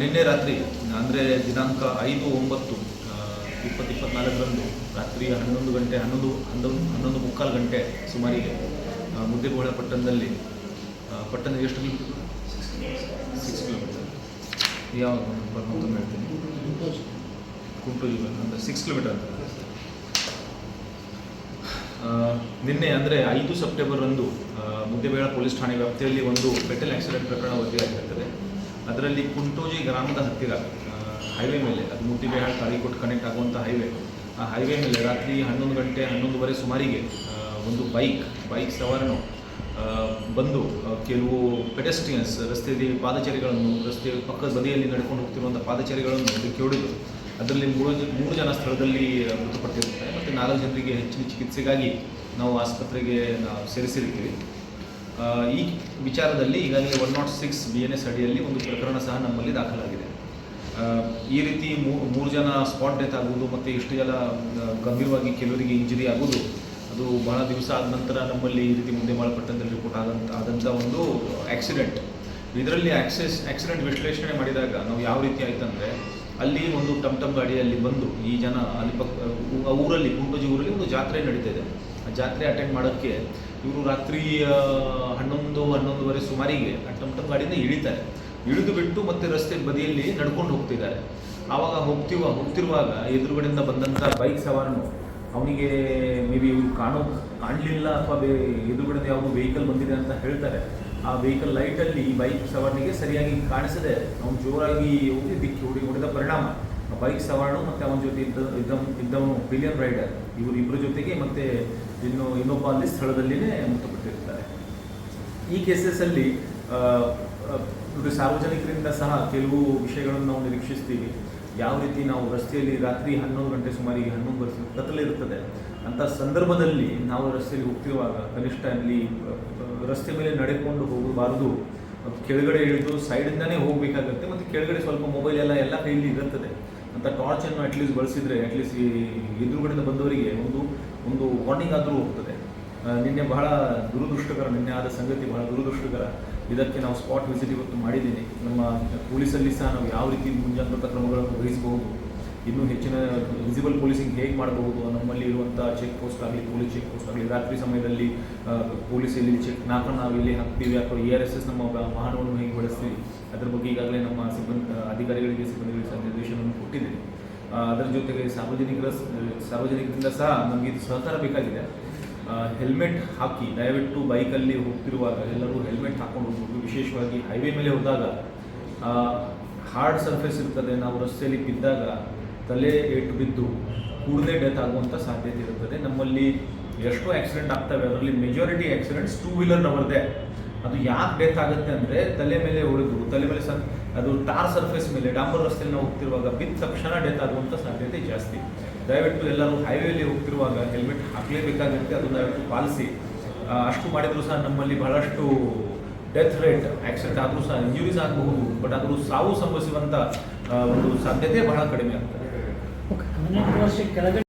ನಿನ್ನೆ ರಾತ್ರಿ, ಅಂದರೆ ದಿನಾಂಕ ಐದು ಒಂಬತ್ತು ಇಪ್ಪತ್ತು ಇಪ್ಪತ್ನಾಲ್ಕರಂದು ರಾತ್ರಿ ಹನ್ನೊಂದು ಗಂಟೆ, ಹನ್ನೊಂದು ಹನ್ನೊಂದು ಹನ್ನೊಂದು ಮುಕ್ಕಾಲು ಗಂಟೆ ಸುಮಾರಿಗೆ ಮುದ್ದೆಗೋಳ ಪಟ್ಟಣದಲ್ಲಿ ಪಟ್ಟಣ ಎಷ್ಟು ಕಿಲೋಮೀಟರ್ ಸಿಕ್ಸ್ ಕಿಲೋಮೀಟರ್ ಯಾವ ಮತ್ತೊಮ್ಮೆ ಹೇಳ್ತೀನಿ. ಕುಂಟೂಜಿ ಅಂದರೆ ಸಿಕ್ಸ್ ಕಿಲೋಮೀಟರ್ ನಿನ್ನೆ, ಅಂದರೆ ಐದು ಸೆಪ್ಟೆಂಬರ್ ಅಂದು ಮುದ್ದೇಬೇಳ ಪೊಲೀಸ್ ಠಾಣೆ ವ್ಯಾಪ್ತಿಯಲ್ಲಿ ಒಂದು ಪೆಟ್ರೋಲ್ ಆಕ್ಸಿಡೆಂಟ್ ಪ್ರಕರಣ ವರದಿಯಾಗಿರುತ್ತದೆ ಅದರಲ್ಲಿ ಕುಂಟೋಜಿ ಗ್ರಾಮದ ಹತ್ತಿರ ಹೈವೇ ಮೇಲೆ, ಅದು ಮುತ್ತಿಬೇಹಾಳ್ ತಾಳಿಕೋಟ್ ಕನೆಕ್ಟ್ ಆಗುವಂಥ ಹೈವೇ ಆ ಹೈವೇ ಮೇಲೆ ರಾತ್ರಿ ಹನ್ನೊಂದು ಗಂಟೆ, ಹನ್ನೊಂದುವರೆ ಸುಮಾರಿಗೆ ಒಂದು ಬೈಕ್ ಬೈಕ್ ಸವಾರನು ಬಂದು ಕೆಲವು ಪೆಡೆಸ್ಟ್ರಿಯನ್ಸ್ ರಸ್ತೆಯಲ್ಲಿ ಪಾದಚಾರಿಗಳನ್ನು, ರಸ್ತೆ ಪಕ್ಕದ ಬದಿಯಲ್ಲಿ ನಡ್ಕೊಂಡು ಹೋಗ್ತಿರುವಂಥ ಪಾದಚಾರಿಗಳನ್ನು ಡಿಕ್ಕಿ ಹೊಡೆದು ಅದರಲ್ಲಿ ಮೂರು ಮೂರು ಜನ ಸ್ಥಳದಲ್ಲಿ ಮೃತಪಟ್ಟಿರುತ್ತಾರೆ. ಮತ್ತು ನಾಲ್ಕು ಜನರಿಗೆ ಹೆಚ್ಚಿನ ಚಿಕಿತ್ಸೆಗಾಗಿ ನಾವು ಆಸ್ಪತ್ರೆಗೆ ನಾವು ಸೇರಿಸಿರ್ತೀವಿ ಈ ವಿಚಾರದಲ್ಲಿ ಈಗಾಗಲೇ one nought six B N S ಅಡಿಯಲ್ಲಿ ಒಂದು ಪ್ರಕರಣ ಸಹ ನಮ್ಮಲ್ಲಿ ದಾಖಲಾಗಿದೆ. ಈ ರೀತಿ ಮೂರು ಜನ ಸ್ಪಾಟ್ ಡೆತ್ ಆಗುವುದು ಮತ್ತು ಇಷ್ಟು ಜನ ಗಂಭೀರವಾಗಿ ಕೆಲವರಿಗೆ ಇಂಜುರಿ ಆಗುವುದು, ಅದು ಬಹಳ ದಿವಸ ಆದ ನಂತರ ನಮ್ಮಲ್ಲಿ ಈ ರೀತಿ ಮುಂದೆ ಮಾಡಲ್ಪಟ್ಟಂತೆ ರಿಪೋರ್ಟ್ ಆದಂಥ ಆದಂಥ ಒಂದು ಆಕ್ಸಿಡೆಂಟ್ ಇದರಲ್ಲಿ ಆಕ್ಸೆಸ್ ಆಕ್ಸಿಡೆಂಟ್ ವಿಶ್ಲೇಷಣೆ ಮಾಡಿದಾಗ ನಾವು ಯಾವ ರೀತಿ ಆಯ್ತಂದ್ರೆ, ಅಲ್ಲಿ ಒಂದು ಟಮ್ ಟಮ್ ಗಾಡಿಯಲ್ಲಿ ಬಂದು ಈ ಜನ ಅಲ್ಲಿ ಪಕ್ಕ ಊರಲ್ಲಿ ಕುಂಟೋಜಿ ಊರಲ್ಲಿ ಒಂದು ಜಾತ್ರೆ ನಡೀತಾ ಇದೆ. ಜಾತ್ರೆ ಅಟೆಂಡ್ ಮಾಡೋಕ್ಕೆ ಇವರು ರಾತ್ರಿ ಹನ್ನೊಂದು, ಹನ್ನೊಂದುವರೆ ಸುಮಾರಿಗೆ ಟಮ್ ಗಾಡಿಯಿಂದ ಇಳಿತಾರೆ. ಇಳಿದು ಬಿಟ್ಟು ಮತ್ತೆ ರಸ್ತೆ ಬದಿಯಲ್ಲಿ ನಡ್ಕೊಂಡು ಹೋಗ್ತಿದ್ದಾರೆ. ಆವಾಗ ಹೋಗ್ತಿವ, ಹೋಗ್ತಿರುವಾಗ ಎದುರುಗಡೆಯಿಂದ ಬಂದಂಥ ಬೈಕ್ ಸವಾರನು ಅವನಿಗೆ ಮೇ ಬಿ ಇವ್ರು ಕಾಣೋ, ಕಾಣಲಿಲ್ಲ ಅಥವಾ ಬೇ ಎದುರುಗಡೆ ಯಾವುದು ವೆಹಿಕಲ್ ಬಂದಿದೆ ಅಂತ ಹೇಳ್ತಾರೆ. ಆ ವೆಹಿಕಲ್ ಲೈಟಲ್ಲಿ ಈ ಬೈಕ್ ಸವಾರನಿಗೆ ಸರಿಯಾಗಿ ಕಾಣಿಸದೆ ಅವನು ಜೋರಾಗಿ ಹೋಗಿ ದಿಕ್ಕಿ ಹೊಡಿ ಹೊಡೆದ ಪರಿಣಾಮ. ಬೈಕ್ ಸವಾರನು ಮತ್ತು ಅವನ ಜೊತೆ ಇದ್ದ ಇದ್ದ, ಇದ್ದವನು ಬಿಲಿಯನ್ ರೈಡರ್ ಇವರು ಇಬ್ಬರ ಜೊತೆಗೆ ಮತ್ತೆ ಇನ್ನು, ಇನ್ನೊಬ್ಬ ಅಲ್ಲಿ ಸ್ಥಳದಲ್ಲಿನೇ ಮೃತಪಟ್ಟಿರ್ತಾರೆ. ಈ ನೋಡಿ ಸಾರ್ವಜನಿಕರಿಂದ ಸಹ ಕೆಲವು ವಿಷಯಗಳನ್ನು ನಾವು ನಿರೀಕ್ಷಿಸ್ತೀವಿ. ಯಾವ ರೀತಿ ನಾವು ರಸ್ತೆಯಲ್ಲಿ ರಾತ್ರಿ ಹನ್ನೊಂದು ಗಂಟೆ ಸುಮಾರಿಗೆ ಹನ್ನೊಂದು ವರ್ಷ ಕತ್ತಲಿರುತ್ತದೆ ಅಂತ ಸಂದರ್ಭದಲ್ಲಿ ನಾವು ರಸ್ತೆಯಲ್ಲಿ ಹೋಗ್ತಿರುವಾಗ ಕನಿಷ್ಠ ಅಲ್ಲಿ ರಸ್ತೆ ಮೇಲೆ ನಡೆಕೊಂಡು ಹೋಗಬಾರದು. ಕೆಳಗಡೆ ಇಳಿದು ಸೈಡಿಂದಾನೇ ಹೋಗಬೇಕಾಗುತ್ತೆ. ಮತ್ತು ಕೆಳಗಡೆ ಸ್ವಲ್ಪ ಮೊಬೈಲ್ ಎಲ್ಲ ಎಲ್ಲ ಕೈಯಲ್ಲಿ ಇರುತ್ತದೆ. ಅಂತ ಟಾರ್ಚನ್ನು ಅಟ್ಲೀಸ್ಟ್ ಬಳಸಿದರೆ ಅಟ್ಲೀಸ್ಟ್ ಈ ಎದುರುಗಡೆಯಿಂದ ಬಂದವರಿಗೆ ಒಂದು ಒಂದು ವಾರ್ನಿಂಗ್ ಆದರೂ ಹೋಗ್ತದೆ. ನಿನ್ನೆ ಬಹಳ ದುರದೃಷ್ಟಕರ, ನಿನ್ನೆ ಆದ ಸಂಗತಿ ಬಹಳ ದುರದೃಷ್ಟಕರ. ಇದಕ್ಕೆ ನಾವು ಸ್ಪಾಟ್ ವಿಸಿಟ್ ಇವತ್ತು ಮಾಡಿದ್ದೀನಿ ನಮ್ಮ ಪೊಲೀಸಲ್ಲಿ ಸಹ ನಾವು ಯಾವ ರೀತಿ ಮುಂಜಾಗ್ರತಾ ಕ್ರಮಗಳನ್ನು ವಹಿಸಬಹುದು ಇನ್ನೂ ಹೆಚ್ಚಿನ ವಿಸಿಬಲ್ ಪೊಲೀಸಿಂಗ್ ಹೇಗೆ ಮಾಡಬಹುದು ನಮ್ಮಲ್ಲಿ ಇರುವಂಥ ಚೆಕ್ ಪೋಸ್ಟ್ ಆಗಲಿ ಪೊಲೀಸ್ ಚೆಕ್ ಪೋಸ್ಟ್ ಆಗಲಿ, ರಾತ್ರಿ ಸಮಯದಲ್ಲಿ ಪೊಲೀಸ್ ಎಲ್ಲಿ ಚೆಕ್ ನಾಲ್ಕನ್ನು ನಾವು ಇಲ್ಲಿ ಹಾಕ್ತೀವಿ ಅಥವಾ ಇ ಆರ್ ಎಸ್ ಎಸ್ ನಮ್ಮ ವಾಹನವನ್ನು ಹೇಗೆ ಬಳಸ್ತೀವಿ, ಅದರ ಬಗ್ಗೆ ಈಗಾಗಲೇ ನಮ್ಮ ಸಿಬ್ಬಂದಿ ಅಧಿಕಾರಿಗಳಿಗೆ ಸಿಬ್ಬಂದಿಗಳಿಗೆ ಸಹ ನಿರ್ದೇಶನವನ್ನು ಕೊಟ್ಟಿದೆ ಅದರ ಜೊತೆಗೆ ಸಾರ್ವಜನಿಕರ ಸಾರ್ವಜನಿಕರಿಂದ ಸಹ ನಮಗೆ ಇದು ಸಹಕಾರ ಬೇಕಾಗಿದೆ. ಹೆಲ್ಮೆಟ್ ಹಾಕಿ, ದಯವಿಟ್ಟು ಬೈಕಲ್ಲಿ ಹೋಗ್ತಿರುವಾಗ ಎಲ್ಲರೂ ಹೆಲ್ಮೆಟ್ ಹಾಕೊಂಡು ಹೋಗ್ಬೇಕು. ವಿಶೇಷವಾಗಿ ಹೈವೇ ಮೇಲೆ ಹೋದಾಗ ಹಾರ್ಡ್ ಸರ್ಫೇಸ್ ಇರ್ತದೆ, ನಾವು ರಸ್ತೆಯಲ್ಲಿ ಬಿದ್ದಾಗ ತಲೆ ಏಟು ಬಿದ್ದು ಕೂಡಲೇ ಡೆತ್ ಆಗುವಂಥ ಸಾಧ್ಯತೆ ಇರುತ್ತದೆ. ನಮ್ಮಲ್ಲಿ ಎಷ್ಟು ಆಕ್ಸಿಡೆಂಟ್ ಆಗ್ತವೆ. ಅದರಲ್ಲಿ ಮೆಜಾರಿಟಿ ಆಕ್ಸಿಡೆಂಟ್ಸ್ ಟೂ ವೀಲರ್ನವರದೇ ಅದು ಯಾಕೆ ಡೆತ್ ಆಗುತ್ತೆ ಅಂದರೆ ತಲೆ ಮೇಲೆ ಹೊಡೆದು ತಲೆ ಮೇಲೆ ಸನ್ ಅದು ಟಾರ್ ಸರ್ಫೇಸ್ ಮೇಲೆ, ಡಾಂಬರ್ ರಸ್ತೆಯಲ್ಲಿ ನಾವು ಹೋಗ್ತಿರುವಾಗ ಬಿದ್ದ ತಕ್ಷಣ ಡೆತ್ ಆಗುವಂಥ ಸಾಧ್ಯತೆ ಜಾಸ್ತಿ. ದಯವಿಟ್ಟು ಎಲ್ಲರೂ ಹೈವೇಲಿ ಹೋಗ್ತಿರುವಾಗ ಹೆಲ್ಮೆಟ್ ಹಾಕಲೇಬೇಕಾಗುತ್ತೆ. ಅದು ದಯವಿಟ್ಟು ಪಾಲಿಸಿ. ಅಷ್ಟು ಮಾಡಿದರೂ ಸಹ ನಮ್ಮಲ್ಲಿ ಬಹಳಷ್ಟು ಡೆತ್ ರೇಟ್ ಆಕ್ಸಿಡೆಂಟ್ ಆದರೂ ಸಹ ಇಂಜುರೀಸ್ ಆಗಬಹುದು. ಬಟ್ ಆದರೂ ಸಾವು ಸಂಭವಿಸುವಂಥ ಒಂದು ಸಾಧ್ಯತೆ ಬಹಳ ಕಡಿಮೆ ಆಗ್ತದೆ. ಹದಿನೆಂಟು ವರ್ಷ ಕೆಳಗಡೆ